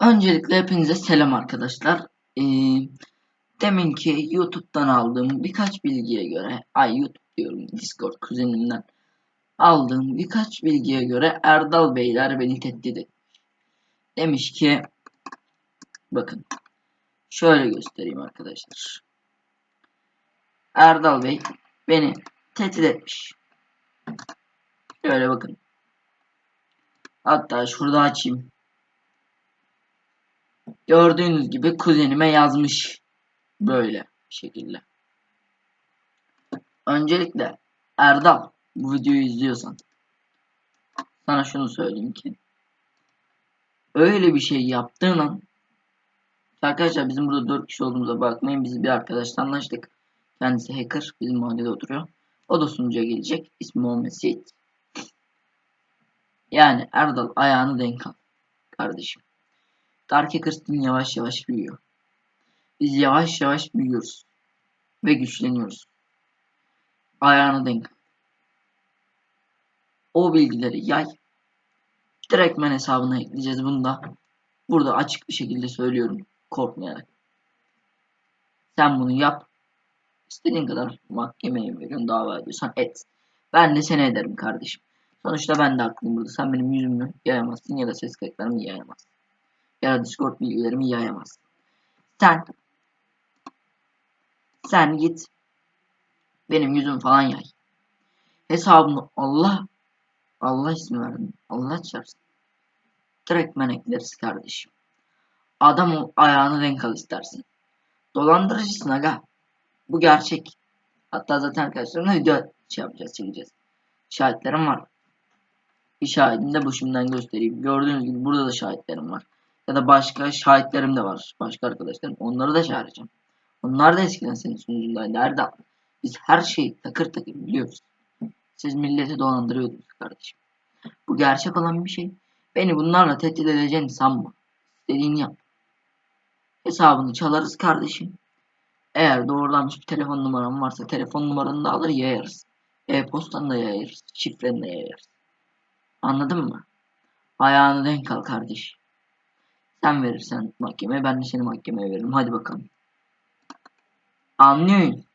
Öncelikle hepinize selam arkadaşlar. Ee, deminki YouTube'dan aldığım birkaç bilgiye göre, ay YouTube diyorum Discord kuzenimden aldığım birkaç bilgiye göre Erdal Beyler beni tehdit etmiş. Demiş ki, bakın şöyle göstereyim arkadaşlar. Erdal Bey beni tehdit etmiş. Şöyle bakın. Hatta şurada açayım. Gördüğünüz gibi kuzenime yazmış. Böyle şekilde. Öncelikle Erdal bu videoyu izliyorsan sana şunu söyleyeyim ki öyle bir şey yaptığın an arkadaşlar bizim burada 4 kişi olduğumuza bakmayın biz bir arkadaşla anlaştık. Kendisi hacker bizim mahallede oturuyor. O da sunucuya gelecek. İsmi Muhammed Seyit. Yani Erdal ayağını denk al kardeşim. Dark Hackers Team yavaş yavaş büyüyor. Biz yavaş yavaş büyüyoruz. Ve güçleniyoruz. Ayağını denk. O bilgileri yay. Direktmen hesabına ekleyeceğiz bunu da. Burada açık bir şekilde söylüyorum. Korkmayarak. Sen bunu yap. İstediğin kadar mahkemeye veriyorsun dava ediyorsan et. Ben de seni ederim kardeşim. Sonuçta ben de haklıyım burada. Sen benim yüzümü yayamazsın ya da ses kayıtlarımı yayamazsın ya da Discord bilgilerimi yayamaz. Sen sen git benim yüzüm falan yay. Hesabını Allah Allah ismi verdim. Allah çarpsın. Direktmen ekleriz kardeşim. Adam ol, ayağını renk al istersin. Dolandırıcısın aga. Bu gerçek. Hatta zaten arkadaşlarımla video şey yapacağız, çekeceğiz. Şahitlerim var. Bir şahidini de bu şimdiden göstereyim. Gördüğünüz gibi burada da şahitlerim var. Ya da başka şahitlerim de var. Başka arkadaşlarım. Onları da çağıracağım. Onlar da eskiden senin sunucundaydı. Nerede? Biz her şeyi takır takır biliyoruz. Siz milleti dolandırıyordunuz kardeşim. Bu gerçek olan bir şey. Beni bunlarla tehdit edeceğini sanma. İstediğini yap. Hesabını çalarız kardeşim. Eğer doğrulanmış bir telefon numaram varsa telefon numaranı da alır yayarız. E-postanı da yayarız. Şifreni de yayarız. Anladın mı? Ayağını denk al kardeş. Sen verirsen mahkemeye ben de seni mahkemeye veririm. Hadi bakalım. Anlıyorsun.